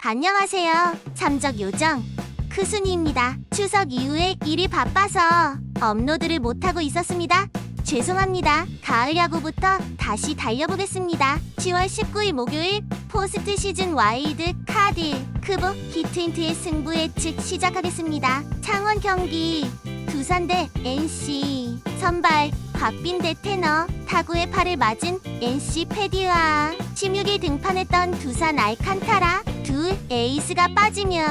안녕하세요. 삼적 요정 크순이입니다. 추석 이후에 일이 바빠서 업로드를 못하고 있었습니다. 죄송합니다. 가을 야구부터 다시 달려보겠습니다. 10월 19일 목요일 포스트 시즌 와이드 카드 크보 히트인트의 승부 예측 시작하겠습니다. 창원 경기 두산 대 NC 선발 곽빈 대 테너 타구의 팔을 맞은 NC 패디와 16일 등판했던 두산 알칸타라 두 에이스가 빠지며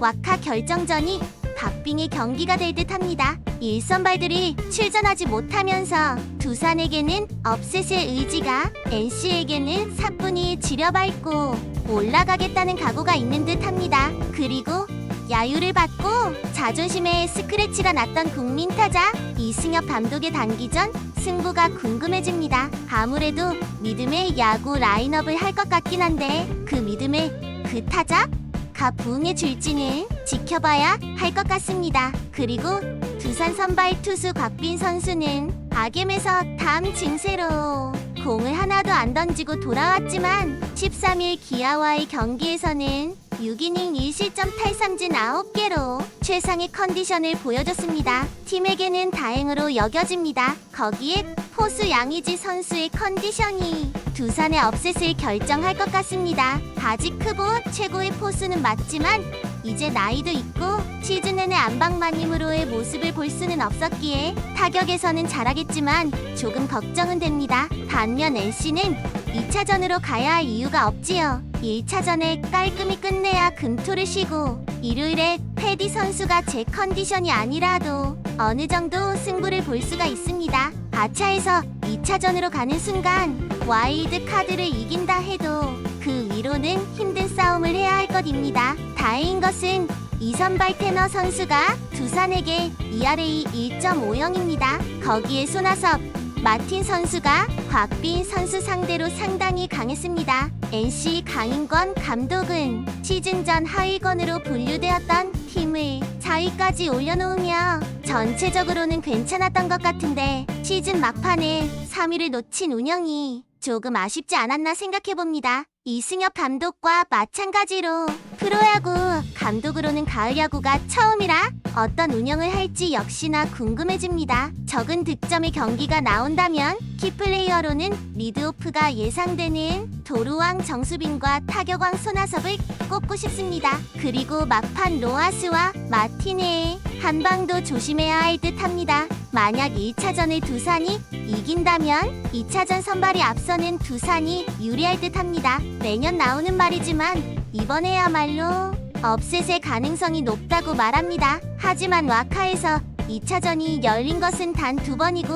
와카 결정전이 박빙의 경기가 될 듯합니다. 일선발들이 출전하지 못하면서 두산에게는 업셋의 의지가 NC에게는 사뿐히 지려밟고 올라가겠다는 각오가 있는 듯합니다. 그리고 야유를 받고 자존심에 스크래치가 났던 국민 타자 이승엽 감독의 단기전 승부가 궁금해집니다. 아무래도 믿음의 야구 라인업을 할 것 같긴 한데 그 믿음의 그 타자 가 부응해 줄지는 지켜봐야 할 것 같습니다. 그리고 두산 선발 투수 곽빈 선수는 악엠에서 담 증세로 공을 하나도 안 던지고 돌아왔지만 13일 기아와의 경기에서는 6이닝 1실점 탈삼진 9개로 최상의 컨디션을 보여줬습니다. 팀에게는 다행으로 여겨집니다. 거기에 포수 양의지 선수의 컨디션이 두산의 업셋을 결정할 것 같습니다. 크고 최고의 포수는 맞지만 이제 나이도 있고 시즌 내내 안방마님으로의 모습을 볼 수는 없었기에 타격에서는 잘하겠지만 조금 걱정은 됩니다. 반면 NC는 2차전으로 가야 할 이유가 없지요. 1차전에 깔끔히 끝내야 금토를 쉬고 일요일에 패디 선수가 제 컨디션이 아니라도 어느 정도 승부를 볼 수가 있습니다. 아차에서 2차전으로 가는 순간 와일드 카드를 이긴다 해도 그 위로는 힘든 싸움을 해야 할 것입니다. 다행인 것은 이선발 테너 선수가 두산에게 ERA 1.50입니다. 거기에 손아섭, 마틴 선수가 곽빈 선수 상대로 상당히 강했습니다. NC 강인권 감독은 시즌 전 하위권으로 분류되었던 팀을 4위까지 올려놓으며 전체적으로는 괜찮았던 것 같은데 시즌 막판에 3위를 놓친 운영이 조금 아쉽지 않았나 생각해봅니다. 이승엽 감독과 마찬가지로 프로야구 감독으로는 가을 야구가 처음이라 어떤 운영을 할지 역시나 궁금해집니다. 적은 득점의 경기가 나온다면 키플레이어로는 리드오프가 예상되는 도루왕 정수빈과 타격왕 손아섭을 꼽고 싶습니다. 그리고 막판 로하스와 마티네의 한방도 조심해야 할 듯합니다. 만약 1차전을 두산이 이긴다면 2차전 선발이 앞서는 두산이 유리할 듯합니다. 매년 나오는 말이지만 이번에야말로 업셋의 가능성이 높다고 말합니다. 하지만 와카에서 2차전이 열린 것은 단 두 번이고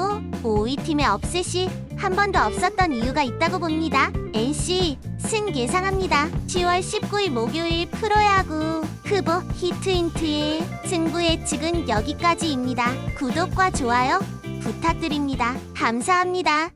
5위 팀의 업셋이 한 번도 없었던 이유가 있다고 봅니다. NC 승 예상합니다. 10월 19일 목요일 프로야구 크보 히트인트의 승부 예측은 여기까지입니다. 구독과 좋아요 부탁드립니다. 감사합니다.